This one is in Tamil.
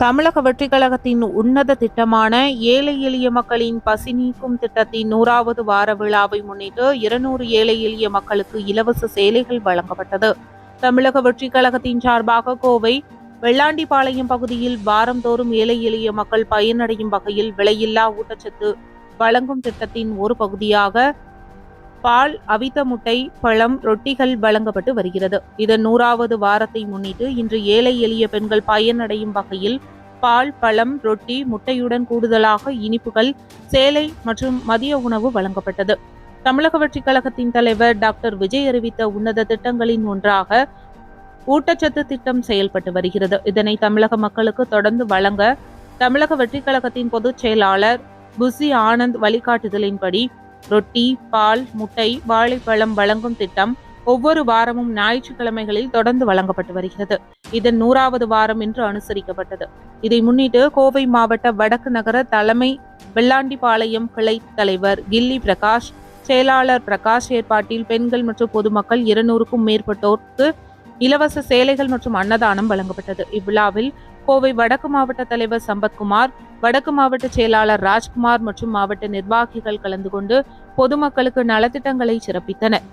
தமிழக வெற்றிக்கழகத்தின் உன்னத திட்டமான ஏழை எளிய மக்களின் பசி நீக்கும் திட்டத்தின் நூறாவது வார விழாவை முன்னிட்டு இருநூறு ஏழை எளிய மக்களுக்கு இலவச சேலைகள் வழங்கப்பட்டது. தமிழக வெற்றிக்கழகத்தின் சார்பாக கோவை வெள்ளாண்டிப்பாளையம் பகுதியில் வாரந்தோறும் ஏழை எளிய மக்கள் பயனடையும் வகையில் விலையில்லா ஊட்டச்சத்து வழங்கும் திட்டத்தின் ஒரு பகுதியாக பால் அவித்த முட்டை பழம் ரொட்டிகள் வழங்கப்பட்டு வருகிறது. இதன் நூறாவது வாரத்தை முன்னிட்டு இன்று ஏழை எளிய பெண்கள் பயனடையும் வகையில் பால் பழம் ரொட்டி முட்டையுடன் கூடுதலாக இனிப்புகள் சேலை மற்றும் மதிய உணவு வழங்கப்பட்டது. தமிழக வெற்றிக் கழகத்தின் தலைவர் டாக்டர் விஜய் அறிவித்த உன்னத திட்டங்களின் ஒன்றாக ஊட்டச்சத்து திட்டம் செயல்பட்டு வருகிறது. இதனை தமிழக மக்களுக்கு தொடர்ந்து வழங்க தமிழக வெற்றிக் கழகத்தின் பொதுச் செயலாளர் புசி ஆனந்த் வழிகாட்டுதலின்படி ரொட்டி பால் முட்டை வாழைப்பழம் வழங்கும் திட்டம் ஒவ்வொரு வாரமும் ஞாயிற்றுக்கிழமைகளில் தொடர்ந்து வழங்கப்பட்டு வருகிறது. இதன் நூறாவது வாரம் இன்று அனுசரிக்கப்பட்டது. இதை முன்னிட்டு கோவை மாவட்ட வடக்கு நகர தலைமை வெள்ளாண்டிப்பாளையம் கிளை தலைவர் கில்லி பிரகாஷ் செயலாளர் பிரகாஷ் ஏற்பாட்டில் பெண்கள் மற்றும் பொதுமக்கள் இருநூறுக்கும் மேற்பட்டோருக்கு இலவச சேலைகள் மற்றும் அன்னதானம் வழங்கப்பட்டது. இவ்விழாவில் கோவை வடக்கு மாவட்ட தலைவர் சம்பத்குமார் வடக்கு மாவட்ட செயலாளர் ராஜ்குமார் மற்றும் மாவட்ட நிர்வாகிகள் கலந்து கொண்டு பொதுமக்களுக்கு நலத்திட்டங்களை சிறப்பித்தனர்.